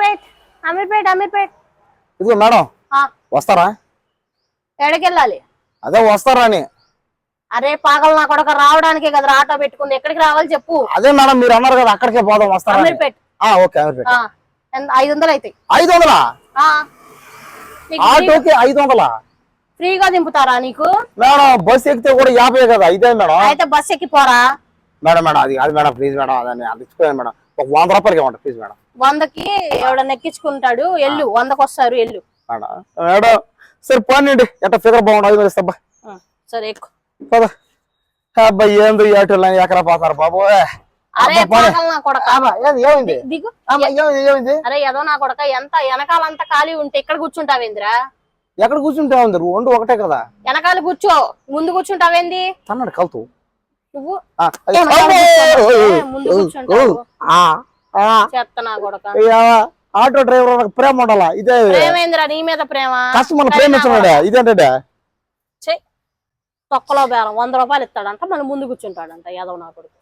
పేట్ అమీర్పేట్ అమీర్పేట్. ఇదిగో మేడం వస్తారా? ఎక్కడికెళ్ళాలి? అదే వస్తారా అని అరే పాగలు నా కొడక రావడానికే కదా ఆటో పెట్టుకుంది ఎక్కడికి రావాలి చెప్పు. అదే మేడం మీరు అన్నారు కదా అక్కడికే పోదాం వస్తారా. అమీర్పేట్. ఆ, ఓకే అమీర్పేట. ఐదు వందలు అవుతాయి ఐదు వందలా ఆటోకి ఐదు వందలా ఫ్రీగా దింపుతారా నీకు? మేడం బస్ ఎక్కితే కూడా యాభై కదా ఇదే మేడం. అయితే బస్ ఎక్కిపోరా? మేడం మేడం అది అది మేడం ప్లీజ్ మేడం అదని అది మేడం. ఒక వంద రూపాయలకి ఇవ్వండి ప్లీజ్ మేడం. వందకి ఎవడన్నా ఎక్కించుకుంటాడు ఎల్లు వందకు వస్తారు ఎల్లు మేడం సరే పోనీండి ఎట్ట ఫిగర్ బాగుండు ఐదు వేస్తా ఆ, సరే ఎక్కు. పద. అబ్బాయి ఏంది ఏటోళ్ళు ఎకరా పోతారు బాబు. అరే అబ్బా. పాగలు నా కొడక. అబ్బా, ఏంది ఏమైంది? దిగు. అబ్బా, ఏమైంది ఏమైంది? అరే ఏదో నా కొడక ఎంత వెనకాలంతా ఖాళీ ఉంటే ఇక్కడ కూర్చుంటావేంద్రా ఎక్కడ కూర్చుంటే ఉంది రెండు ఒకటే కదా. వెనకాల కూర్చో. ముందు కూర్చుంటావేంది తన్నాడు కలుతూ. నువ్వు? కొడక. ఆటో డ్రైవర్ ప్రేమ ఉండాలా? ఇదే. ప్రేమేంద్రా నీ మీద ప్రేమ? కస్టమర్ ప్రేమించున్నాడే ఇదేంటే తొక్కలో బేరం. వంద రూపాయలు ఇస్తాడంట మళ్ళీ ముందు కూర్చుంటాడంట యాదవ్ నా కొడుకు.